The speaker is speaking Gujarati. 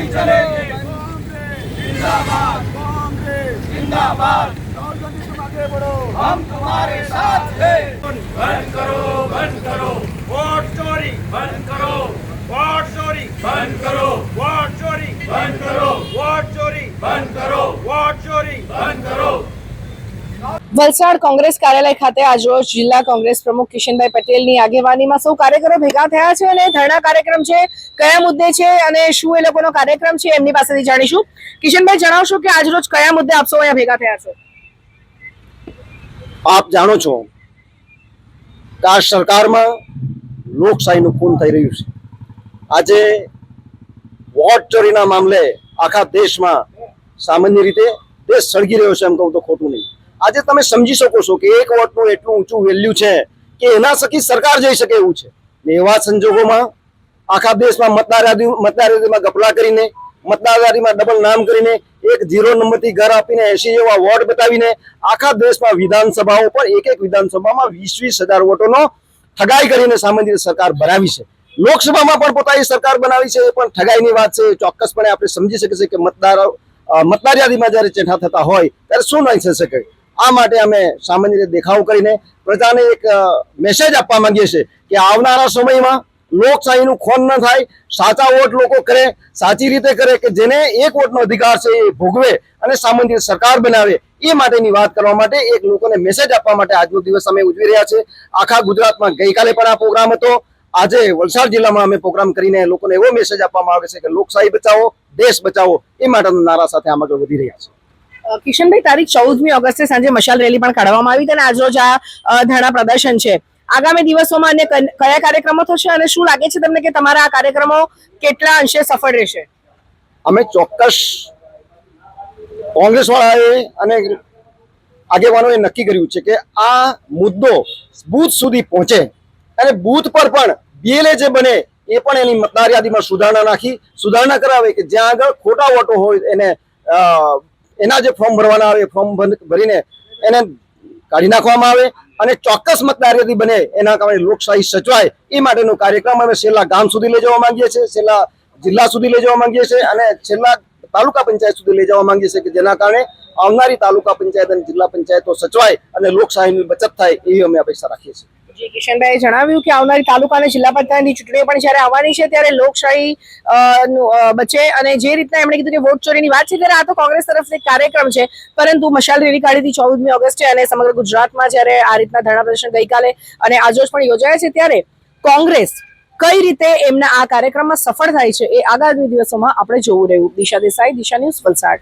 नहीं चलेंगे जिंदाबाद जिंदाबाद हम तुम्हारे साथ हैं बंद करो बंद करो वोट चोरी बंद करो वोट चोरी बंद करो वोट चोरी बंद करो वोट चोरी बंद करो वोट चोरी बंद करो વલસાડ કોંગ્રેસ કાર્યાલય ખાતે આજરોજ જિલ્લા કોંગ્રેસ પ્રમુખ કિશનભાઈ પટેલની આગેવાનીમાં સૌ કાર્યકરો ભેગા થયા છે અને ધરણા કાર્યક્રમ છે, કયા મુદ્દે છે અને શું એ લોકોનો કાર્યક્રમ છે એમની પાસેથી જાણીશું. કિશનભાઈ, જણાવશો કે આજરોજ કયા મુદ્દે આપ અહીંયા ભેગા થયા છો? આપ જાણો છો કે આ સરકારમાં લોકશાહીનું ખૂન થઈ રહ્યું છે. આજે વોટ ચોરીના મામલે આખા દેશમાં સામાન્ય રીતે દેશ સળગી રહ્યો છે એમ કહું તો ખોટું આજે તમે સમજી શકો છો કે એક વોટનું એટલું ઊંચું વેલ્યુ છે કે એના સખી સરકાર જઈ શકે એવું છે. ને એવા સંજોગોમાં આખા દેશમાં મતદાર યાદી ગપલા કરીને, મતદાર યાદીમાં ડબલ નામ કરીને, એક ઝીરો નંબરથી ઘર આપીને એસી જેવા વોર્ડ બતાવીને આખા દેશમાં વિધાનસભાઓ પર એક એક વિધાનસભામાં વીસ વીસ હજાર વોટોનો ઠગાઈ કરીને સામાન્ય સરકાર બનાવી છે. લોકસભામાં પણ પોતાની સરકાર બનાવી છે એ પણ ઠગાઈની વાત છે. ચોક્કસપણે આપણે સમજી શકીએ કે મતદાર મતદાર યાદીમાં જ્યારે ચેઠા થતા હોય, ત્યારે શું નહીં થઈ શકે આ માટે અમે સામાન્ય રીતે દેખાવ કરીને પ્રજાને એક મેસેજ આપવા માંગીએ છીએ કે આવનારા સમયમાં લોકશાહીનું ખોન ન થાય, સાચા વોટ લોકો કરે, સાચી રીતે કરે કે જેને એક વોટનો અધિકાર છે એ ભોગવે અને સામાન્ય સરકાર બનાવે, એ માટેની વાત કરવા માટે એક લોકોને મેસેજ આપવા માટે આજનો દિવસ અમે ઉજવી રહ્યા છે આખા ગુજરાતમાં ગઈકાલે પણ આ પ્રોગ્રામ હતો. આજે વલસાડ જિલ્લામાં અમે પ્રોગ્રામ કરીને લોકોને એવો મેસેજ આપવામાં આવે છે કે લોકશાહી બચાવો, દેશ બચાવો, એ માટેના નારા સાથે આમ આગળ વધી રહ્યા છે કિશનભાઈ, તારીખ ચૌદમી ઓગસ્ટે સાંજે મશાલ રેલી પણ કાઢવામાં આવી અને આજરોજ આ ધરણા પ્રદર્શન છે. આગામી દિવસોમાં અન્ય કયા કાર્યક્રમો થશે અને શું લાગે છે તમને કે તમારા આ કાર્યક્રમો કેટલા અંશે સફળ રહેશે? અમે ચોક્કસ કોંગ્રેસ વાળાએ અને આગેવાનોએ નક્કી કર્યું છે કે આ મુદ્દો બૂથ સુધી પહોંચે અને બૂથ પર પણ બીએલએ જે બને એ પણ એની મતદાર યાદીમાં સુધારણા નાખી, સુધારણા કરાવે કે જ્યાં આગળ ખોટા વોટો હોય એને એના જે ફોર્મ ભરવાના આવે ફોર્મ ભરીને એને કાઢી નાખવામાં આવે અને ચોક્કસ મતદાર યાદી બને એના કારણે લોકશાહી સચવાય એ માટેનો કાર્યક્રમ અમે છેલ્લા ગામ સુધી લઈ જવા માંગીએ છીએ, છેલ્લા જિલ્લા સુધી લઈ જવા માંગીએ છીએ અને છેલ્લા તાલુકા પંચાયત સુધી લઈ જવા માંગીએ છીએ કે જેના કારણે આવનારી તાલુકા પંચાયત અને જિલ્લા પંચાયતો સચવાય અને લોકશાહીની બચત થાય એવી અમે અપેક્ષા રાખીએ છીએ. જી કિશનભાઈએ જણાવ્યું કે આવનારી તાલુકા અને જિલ્લા પંચાયતની ચૂંટણીઓ પણ જ્યારે આવવાની છે ત્યારે લોકશાહી બચે અને જે રીતના એમણે કીધું કે વોટ ચોરીની વાત છે, ત્યારે આ તો કોંગ્રેસ તરફથી એક કાર્યક્રમ છે. પરંતુ મશાલ રેલી કાઢી હતી ચૌદમી ઓગસ્ટે અને સમગ્ર ગુજરાતમાં જ્યારે આ રીતના ધરણા પ્રદર્શન ગઈકાલે અને આજરોજ પણ યોજાયા છે, ત્યારે કોંગ્રેસ કઈ રીતે એમના આ કાર્યક્રમમાં સફળ થાય છે એ આગામી દિવસોમાં આપણે જોવું રહ્યું. દિશા દેસાઈ, દિશા ન્યૂઝ વલસાડ.